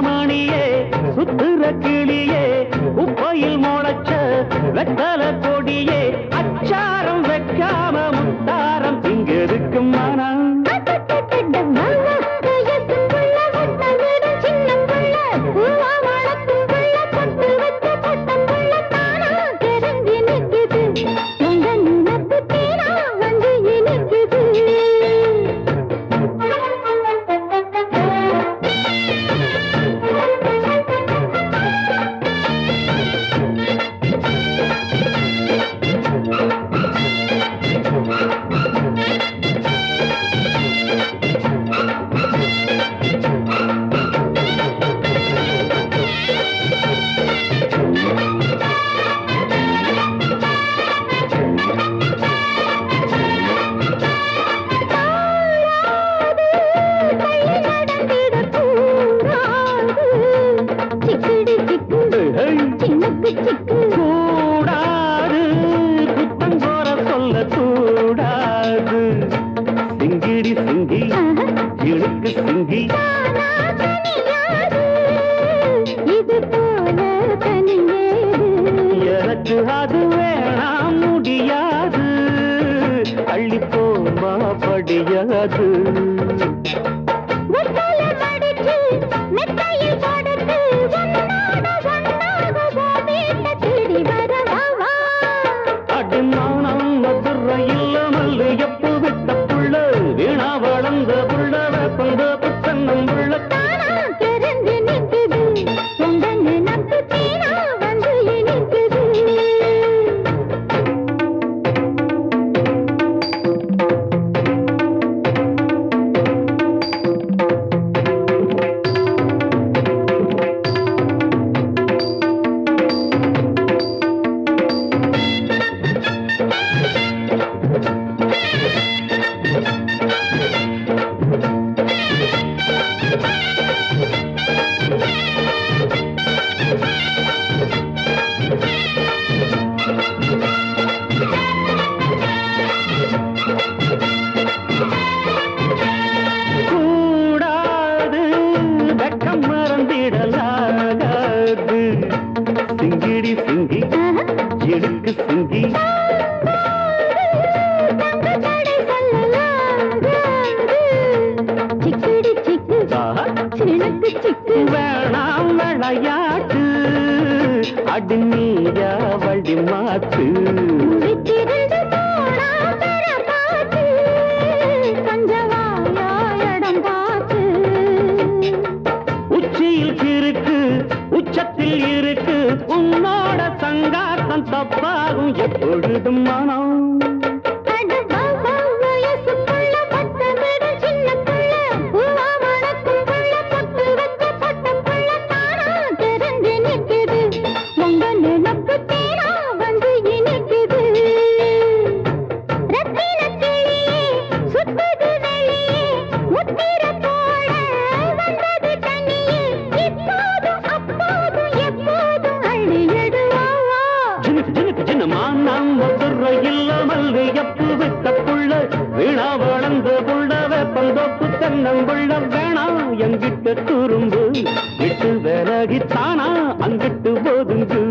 மணியே சுத்துற கிளியே உப்பையில் முளைச்ச வெத்தல கொடியே அச்சாரம் கூடாது. குத்தம் கோர சொல்ல கூடாது. சிங்கிடி சிங்கி இழுக்கு சிங்கி. எனக்கு அது வேணாம் முடியாது. அள்ளிப்போமா படியாது. எனக்கு சிக்கு வேணாம் விளையாட்டு. அடி நீயா வழி மாத்து உச்சியில் கிறுக்கு உச்சத்தில் இருக்கு. உன்னோட சங்காத்தம் தப்பாகும் எப்பொழுதும் மனம். பல்லு எப்பு விட்ட புள்ள வீணா வளர்ந்த புள்ள வெப்பந்தோப்பு தென்னங்குள்ள வேணா எங்கிட்ட துரும்பு விட்டு விலகித்தானா அங்கிட்டு ஒதுங்கு.